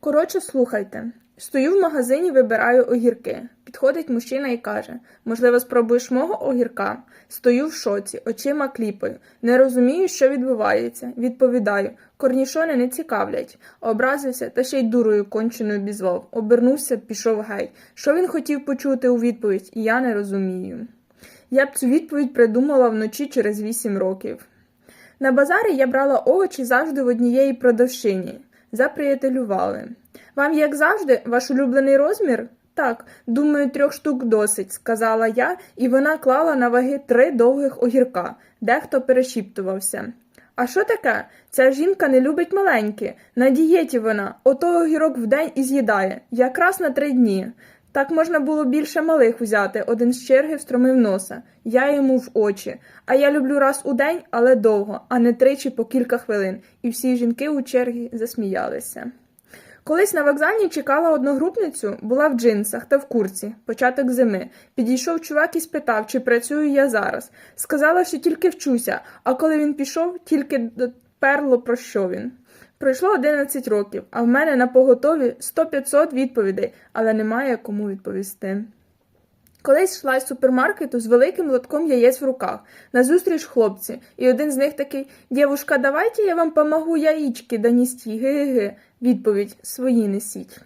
Коротше, слухайте. Стою в магазині, вибираю огірки. Підходить мужчина і каже: можливо, спробуєш мого огірка? Стою в шоці, очима кліпаю. Не розумію, що відбувається. Відповідаю: корнішони не цікавлять. Образився та ще й дурою конченою бізвав. Обернувся, пішов геть. Що він хотів почути у відповідь, я не розумію. Я б цю відповідь придумала вночі через вісім років. На базарі я брала овочі завжди в однієї продавщині. Заприятелювали. Вам, як завжди, ваш улюблений розмір? Так, думаю, трьох штук досить, сказала я, і вона клала на ваги три довгих огірка. Дехто перешіптувався. А що таке? Ця жінка не любить маленькі. На дієті вона, ото огірок в день і з'їдає, якраз на три дні. Так можна було більше малих взяти, один з черги встромив носа. Я йому в очі. А я люблю раз у день, але довго, а не тричі по кілька хвилин. І всі жінки у чергі засміялися. Колись на вокзалі чекала одногрупницю, була в джинсах та в курці, початок зими. Підійшов чувак і спитав, чи працюю я зараз. Сказала, що тільки вчуся, а коли він пішов, тільки доперло про що він. Пройшло 11 років, а в мене на поготові 100-500 відповідей, але немає кому відповісти. Колись йшла з супермаркету з великим лотком яєць в руках. Назустріч хлопці, і один з них такий Дівушка, давайте я вам помогу яїчки донести. Ге-ге-ге. Відповідь свої несіть.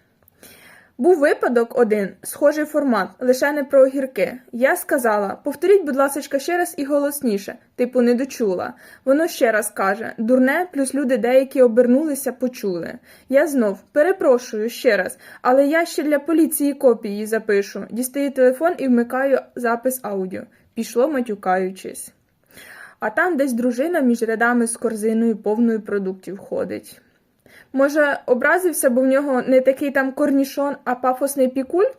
Був випадок один, схожий формат, лише не про огірки. Я сказала: повторіть, будь ласка, ще раз і голосніше, типу, не дочула. Воно ще раз каже: дурне, плюс люди деякі обернулися, почули. Я знов перепрошую ще раз, але я ще для поліції копії запишу. Дістаю телефон і вмикаю запис аудіо. Пішло матюкаючись. А там десь дружина між рядами з корзиною повною продуктів ходить. Може, образився, бо в нього не такий там корнішон, а пафосний пікуль?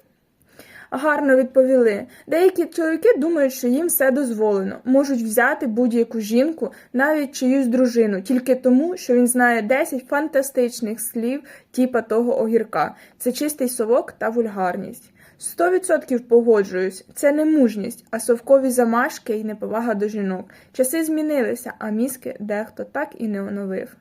Гарно відповіли. Деякі чоловіки думають, що їм все дозволено, можуть взяти будь-яку жінку, навіть чиюсь дружину, тільки тому, що він знає 10 фантастичних слів типа того огірка. Це чистий совок та вульгарність. Сто відсотків погоджуюсь, це не мужність, а совкові замашки і неповага до жінок. Часи змінилися, а мізки дехто так і не оновив.